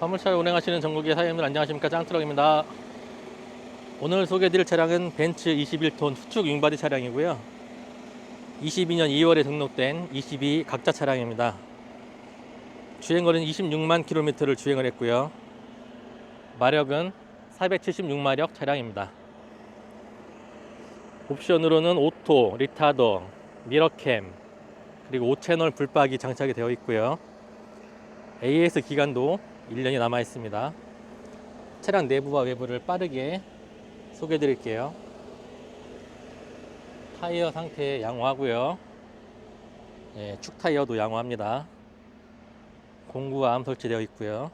화물차를 운행하시는 전국의 사장님들 안녕하십니까? 짱트럭입니다. 오늘 소개해드릴 차량은 벤츠 21톤 후축 윙바디 차량이고요. 22년 2월에 등록된 22 각자 차량입니다. 주행거리는 26만 킬로미터를 주행을 했고요. 마력은 476마력 차량입니다. 옵션으로는 오토, 리타더, 미러캠 그리고 5채널 불박이 장착이 되어 있고요. AS 기간도 1년이 남아 있습니다. 차량 내부와 외부를 빠르게 소개해 드릴게요. 타이어 상태 양호하고요. 예, 축 타이어도 양호합니다. 공구암 설치되어 있고요.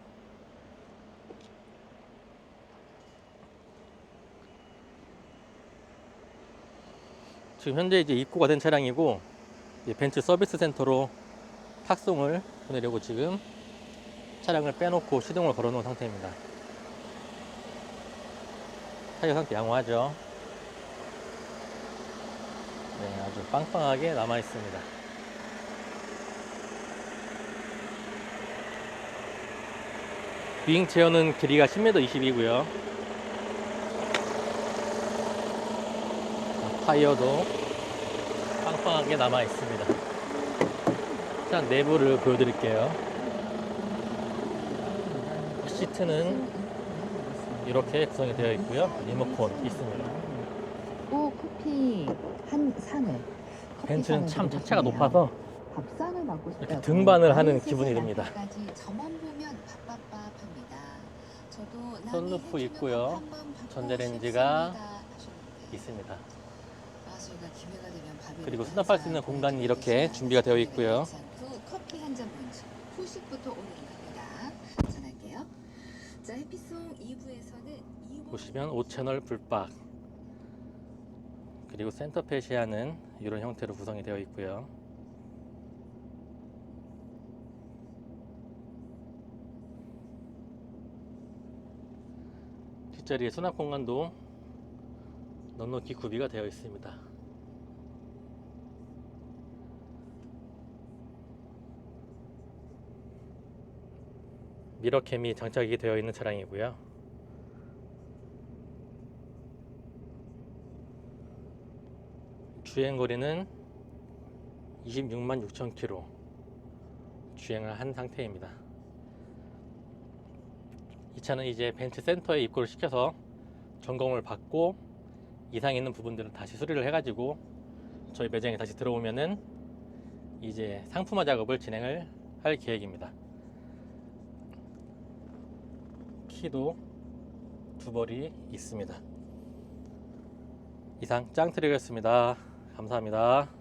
지금 현재 이제 입고가 된 차량이고 벤츠 서비스 센터로 탁송을 보내려고 지금 차량을 빼놓고 시동을 걸어 놓은 상태입니다. 타이어 상태 양호하죠? 네, 아주 빵빵하게 남아 있습니다. 윙 체어는 길이가 10m 20이고요. 타이어도 빵빵하게 남아 있습니다. 자, 내부를 보여드릴게요. 시트는 이렇게 구성이 되어 있고요. 리모컨 있습니다. 오 커피 한 산을 커피 벤츠는 산을 참 드리고 차체가 싶네요. 높아서 밥상을 먹고 싶다. 이렇게 등반을 하는 기분이 듭니다. 선루프 있고요. 전자레인지가 있습니다. 밥이 그리고 수납할 수 있는 공간이 이렇게 보여주시지 준비가 되어 있고요. 커피 한잔 본주 후식부터 갑니다. 전할게요. 자 해피송 2부에서는 보시면 5채널 불박 그리고 센터페시아는 이런 형태로 구성이 되어 있고요. 뒷자리에 수납 공간도 넉넉히 구비가 되어 있습니다. 미러캠이 장착이 되어 있는 차량이고요. 주행 거리는 26만 6천 킬로 주행을 한 상태입니다. 이 차는 이제 벤츠 센터에 입고를 시켜서 점검을 받고 이상 있는 부분들을 다시 수리를 해가지고 저희 매장에 다시 들어오면은 이제 상품화 작업을 진행을 할 계획입니다. 키도 두 벌이 있습니다. 이상 짱트릭이었습니다. 감사합니다.